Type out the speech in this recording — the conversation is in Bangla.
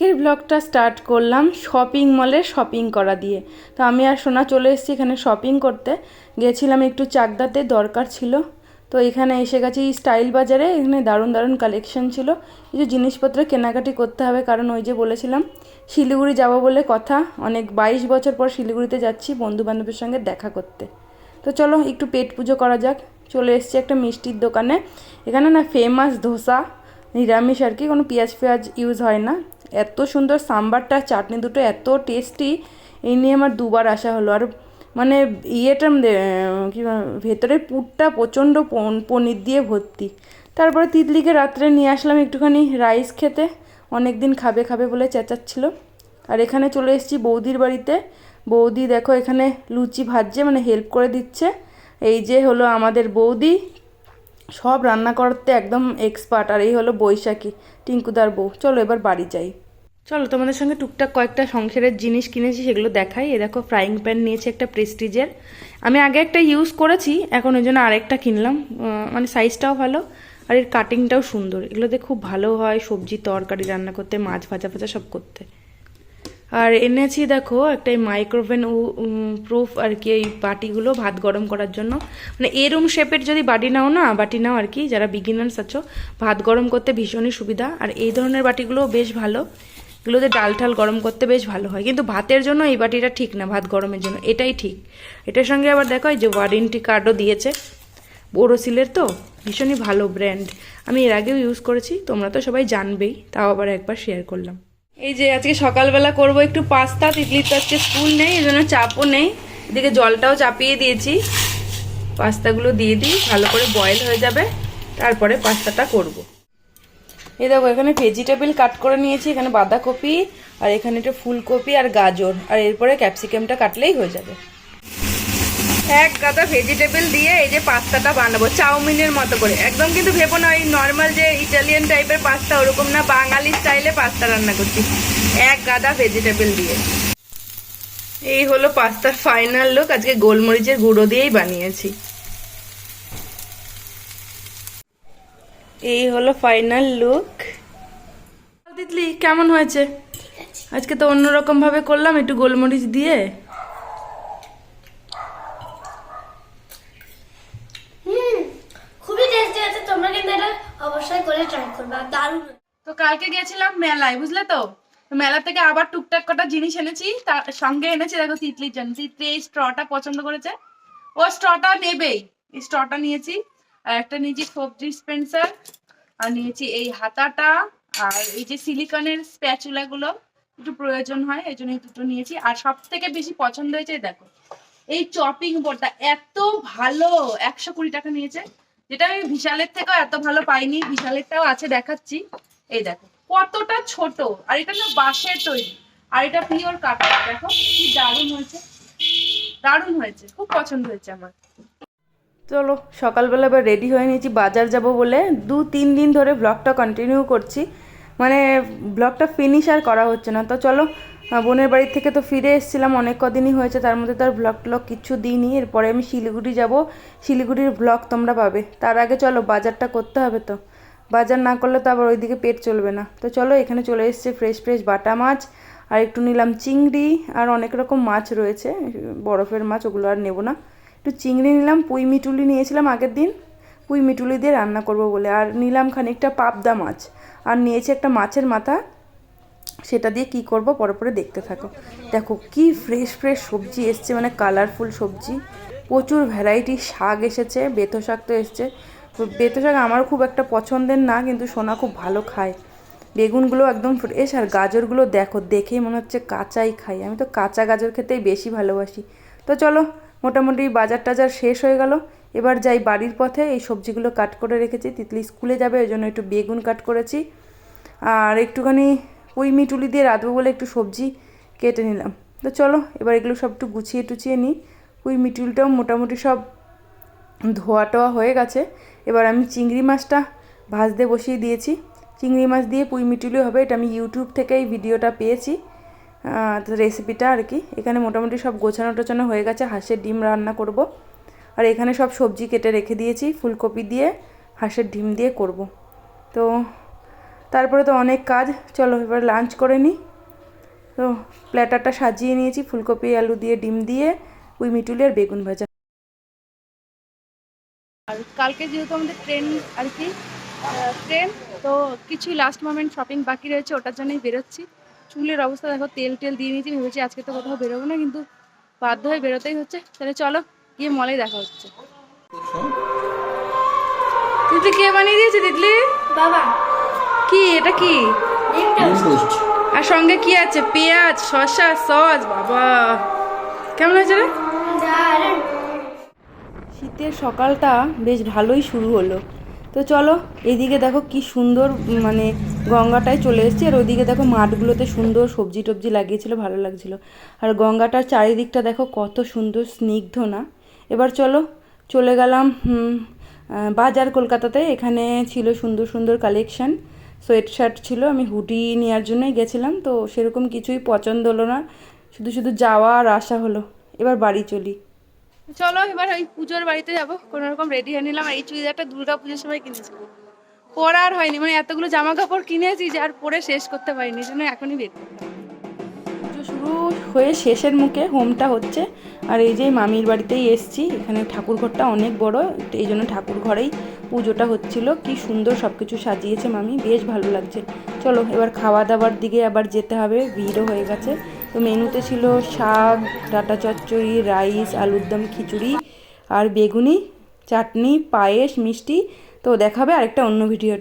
আজকের ব্লগটা স্টার্ট করলাম শপিং মলে শপিং করা দিয়ে। তো আমি আর সোনা চলে এসেছি এখানে শপিং করতে। গেছিলাম একটু চাকদাতে, দরকার ছিল। তো এখানে এসে গেছি স্টাইল বাজারে, এখানে দারুণ দারুণ কালেকশন ছিল। কিছু জিনিসপত্র কেনাকাটি করতে হবে, কারণ ওই যে বলেছিলাম, শিলিগুড়ি যাব বলে কথা। অনেক বাইশ বছর পর শিলিগুড়িতে যাচ্ছি বন্ধু বান্ধবের সঙ্গে দেখা করতে। তো চলো একটু পেট পুজো করা যাক। চলে এসেছি একটা মিষ্টির দোকানে। এখানে না ফেমাস ধোসা, নিরামিষ আর কি, কোনো পেঁয়াজ ফেয়াজ ইউজ হয় না। এত সুন্দর সাম্বারটা চাটনি দুটো এত টেস্টি এই নিয়ে আমার দুবার আসা হলো। আর মানে ইয়েটা কি বলে, ভেতরের পুরটা প্রচণ্ড পন- পনির দিয়ে ভর্তি। তারপরে তিতলিকে রাত্রে নিয়ে আসলাম একটুখানি রাইস খেতে। অনেক দিন খাবে খাবে বলে চেঁচাচ্ছিল। আর এখানে চলে এসেছি বৌদির বাড়িতে। বৌদি দেখো এখানে লুচি ভাজছে মানে হেল্প করে দিচ্ছে। এই যে হলো আমাদের বৌদি সব রান্না করতে একদম এক্সপার্ট আর এই হলো বৈশাখী, টিঙ্কুদার বউ। চলো এবার বাড়ি যাই। চলো, তোমাদের সঙ্গে টুকটাক কয়েকটা সংসারের জিনিস কিনেছি, সেগুলো দেখাই। এ দেখো ফ্রাইং প্যান নিয়েছি একটা প্রেস্টিজের আমি আগে একটা ইউজ করেছি, এখন ওই জন্য আরেকটা কিনলাম। মানে সাইজটাও ভালো, আর এর কাটিংটাও সুন্দর। এগুলোতে খুব ভালো হয় সবজি, তরকারি রান্না করতে, মাছ ভাজা ভাজা সব করতে। আর এনেছি দেখো একটা মাইক্রোওভেন প্রুফ আর কি এই বাটিগুলো ভাত গরম করার জন্য। মানে এরম শেপের যদি বাটি নাও না, বাটি নাও আর কি, যারা বিগিনার্স আছো, ভাত গরম করতে ভীষণই সুবিধা। আর এই ধরনের বাটিগুলো বেশ ভালো। এগুলোতে ডাল ঠাল গরম করতে বেশ ভালো হয়। কিন্তু ভাতের জন্য এই বাটিটা ঠিক না, ভাত গরমের জন্য। এটাই ঠিক। এটার সঙ্গে আবার দেখো এই যে ওয়ারেন্টি কার্ডও দিয়েছে। বোরোসিলের তো, ভীষণই ভালো ব্র্যান্ড আমি এর আগেও ইউজ করেছি, তোমরা তো সবাই জানবেই, তাও আবার একবার শেয়ার করলাম। এই যে আজকে সকালবেলা করব একটু পাস্তা, তিতলির তো আজকে স্কুল নেই এই জন্য চাপও নেই। এদিকে জলটাও চাপিয়ে দিয়েছি। পাস্তাগুলো দিয়ে দিই, ভালো করে বয়েল হয়ে যাবে। তারপরে পাস্তাটা করব। এই দেখো, এখানে ভেজিটেবল কাট করে নিয়েছি, এখানে বাঁধাকপি, আর এখানে একটু ফুলকপি আর গাজর। আর এরপরে ক্যাপসিকামটা কাটলেই হয়ে যাবে। এক গাদা ভেজিটেবল দিয়ে এই যে পাস্তাটা বানাবো চাউমিনের মতো করে। একদম কিন্তু ভেবো না ওই নর্মাল যে ইটালিয়ান টাইপের পাস্তা ওরকম না বাঙালি স্টাইলে পাস্তা রান্না করছি। এক গাদা ভেজিটেবল দিয়ে। এই হলো পাস্তার ফাইনাল লুক আজকে গোলমরিচের গুঁড়ো দিয়েই বানিয়েছি। এই হলো ফাইনাল লুক তিতলি কেমন হয়েছে? আজকে তো অন্যরকম ভাবে করলাম একটু গোলমরিচ দিয়ে হুম খুবই টেস্টি আছে তোমরা কিন্তু এটা অবশ্যই করে ট্রাই করবে দারুণ। তো কালকে গেছিলাম মেলায়, বুঝলে তো? মেলা থেকে আবার টুকটাক কটা জিনিস এনেছি, তার সঙ্গে এনেছি, দেখো তিতলির জন্য। তিতলি এই স্ট্রটা পছন্দ করেছে। ও স্ট্রটা নেবেই। এই স্ট্রটা নিয়েছি, আর একটা নিয়েছি সোপ ডিসপেন্সার আর নিয়েছি এই হাতাটা, আর এই যে সিলিকনের স্প্যাচুলা গুলো, একটু প্রয়োজন হয়, এই জন্য দুটো নিয়েছি। আর সব থেকে বেশি পছন্দ হয়েছে, দেখো, এই চপিং বোর্ডটা এত ভালো, একশো কুড়ি টাকা নিয়েছে। যেটা আমি বিশালের থেকেও এত ভালো পাইনি বিশালেরটাও আছে দেখাচ্ছি। এই দেখো, কতটা ছোট, আর এটা না বাঁশের তৈরি, আর এটা পিওর কাপড়। দেখো কি দারুণ হয়েছে দারুণ হয়েছে, খুব পছন্দ হয়েছে আমার। চলো, সকালবেলা এবার রেডি হয়ে নিয়েছি, বাজার যাব বলে। দু তিন দিন ধরে ব্লগটা কন্টিনিউ করছি। মানে ব্লগটা ফিনিশ আর করা হচ্ছে না। তো চলো বোনের বাড়ি থেকে তো ফিরে এসেছিলাম, অনেক কদিনই হয়েছে, তার মধ্যে তো আর ব্লগ ট্লগ কিছু দিইনি। এরপরে আমি শিলিগুড়ি যাব। শিলিগুড়ির ব্লগ তোমরা পাবে। তার আগে চলো, বাজারটা করতে হবে তো। বাজার না করলে তো আবার ওইদিকে পেট চলবে না। তো চলো, এখানে চলে এসছে ফ্রেশ ফ্রেশ বাটা মাছ, আর একটু নিলাম চিংড়ি, আর অনেক রকম মাছ রয়েছে। বরফের মাছ, ওগুলো আর নেব না। একটু চিংড়ি নিলাম, পুঁই মিটুলি নিয়েছিলাম আগের দিন। পুঁই মিটুলি দিয়ে রান্না করব বলে। আর নিলাম খানিকটা পাবদা মাছ। আর নিয়েছি একটা মাছের মাথা। সেটা দিয়ে কি করব? পরে পরে দেখতে থাকো। দেখো, কি ফ্রেশ ফ্রেশ সবজি এসছে মানে কালারফুল সবজি। প্রচুর ভ্যারাইটি শাক এসেছে, বেতো শাক তো এসছে। বেতো শাক আমার খুব একটা পছন্দের না, কিন্তু সোনা খুব ভালো খায়। বেগুনগুলো একদম ফ্রেশ আর গাজরগুলো দেখো দেখেই মনে হচ্ছে কাঁচাই খাই। আমি তো কাঁচা গাজর খেতেই বেশি ভালোবাসি। তো চলো, মোটামুটি বাজার টাজার শেষ হয়ে গেল। এবার যাই বাড়ির পথে, এই সবজিগুলো কাট করে রেখেছি, তিতলি স্কুলে যাবে, ওই জন্য একটু বেগুন কাট করেছি। আর একটুখানি পুঁই মিটুলি দিয়ে রাঁধবো বলে একটু সবজি কেটে নিলাম। তো চলো, এবার এগুলো সব একটু গুছিয়ে টুছিয়ে নিই। পুঁই মিটুলিটাও মোটামুটি সব ধোয়া টোয়া হয়ে গেছে। এবার আমি চিংড়ি মাছটা ভাজতে বসিয়ে দিয়েছি। চিংড়ি মাছ দিয়ে পুঁই মিটুলি হবে, এটা আমি ইউটিউব থেকে এই ভিডিওটা পেয়েছি। রেসিপিটা আর কি। এখানে মোটামুটি সব গোছানো টোছানো হয়ে গেছে, হাঁসের ডিম রান্না করব। আর এখানে সব সবজি কেটে রেখে দিয়েছি, ফুলকপি দিয়ে, হাঁসের ডিম দিয়ে করব। তো তারপরে তো অনেক কাজ, চলো এবার লাঞ্চ করে নিই তো প্ল্যাটারটা সাজিয়ে নিয়েছি, ফুলকপি, আলু দিয়ে, ডিম দিয়ে উই মিটুলি আর বেগুন ভাজা। আর কালকে যেহেতু আমাদের ট্রেন আর কি ট্রেন তো কিছু লাস্ট মোমেন্ট শপিং বাকি রয়েছে, ওটার জন্যই বেরোচ্ছি। চুলের অবস্থা দেখো তেল টেল দিয়ে নিয়েছি, ভেবেছি আজকে তো কোথাও বেরোবো না, কিন্তু বাধ্য হয়ে বেরোতেই হচ্ছে। তাহলে চলো গিয়ে মলেই দেখা হচ্ছে। তিতলি কে বানিয়ে দিয়েছে তিতলি? বাবা। কি? এটা কি? আর সঙ্গে কি আছে? পেঁয়াজ শসা সস বাবা। কেমন হয়েছে রে? শীতের সকালটা বেশ ভালোই শুরু হলো। তো চলো এদিকে দেখো কি সুন্দর মানে গঙ্গাটায় চলে এসেছি আর ওইদিকে দেখো মাঠগুলোতে সুন্দর সবজি টবজি লাগিয়েছিল ভালো লাগছিল। আর গঙ্গাটার চারিদিকটা দেখো কত সুন্দর স্নিগ্ধ না? এবার চলো চলে গেলাম বাজার কলকাতাতে। এখানে ছিল সুন্দর সুন্দর কালেকশন সোয়েট শার্ট ছিল আমি হুডি নেওয়ার জন্যই গেছিলাম তো সেরকম কিছুই পছন্দ হলো না। শুধু শুধু যাওয়া আর আসা হলো। এবার বাড়ি চলি। চলো এবার ওই পুজোর বাড়িতে যাব। কোনো রকম রেডি হয়ে নিলাম। আর এই চুড়িদারটা দুর্গা পুজোর সময় কিনেছি। পরার হয়নি। মানে এতগুলো জামা কাপড় কিনেছি যে আর পরে শেষ করতে পারিনি। জন্য এখনই বের পুজো শুরু হয়ে শেষের মুখে হোমটা হচ্ছে। আর এই যে মামির বাড়িতেই এসছি, এখানে ঠাকুর ঘরটা অনেক বড়, এই জন্য ঠাকুর ঘরেই পুজোটা হচ্ছিল। কি সুন্দর সব কিছু সাজিয়েছে মামি, বেশ ভালো লাগছে। চলো, এবার খাওয়া দাওয়ার দিকে আবার যেতে হবে, ভিড়ও হয়ে গেছে। তো মেনুতে ছিল শাক, ডাটা চচ্চড়ি, রাইস, আলুর দম, খিচুড়ি আর বেগুনি, চাটনি, পায়েস, মিষ্টি। তো দেখাবে আরেকটা অন্য ভিডিও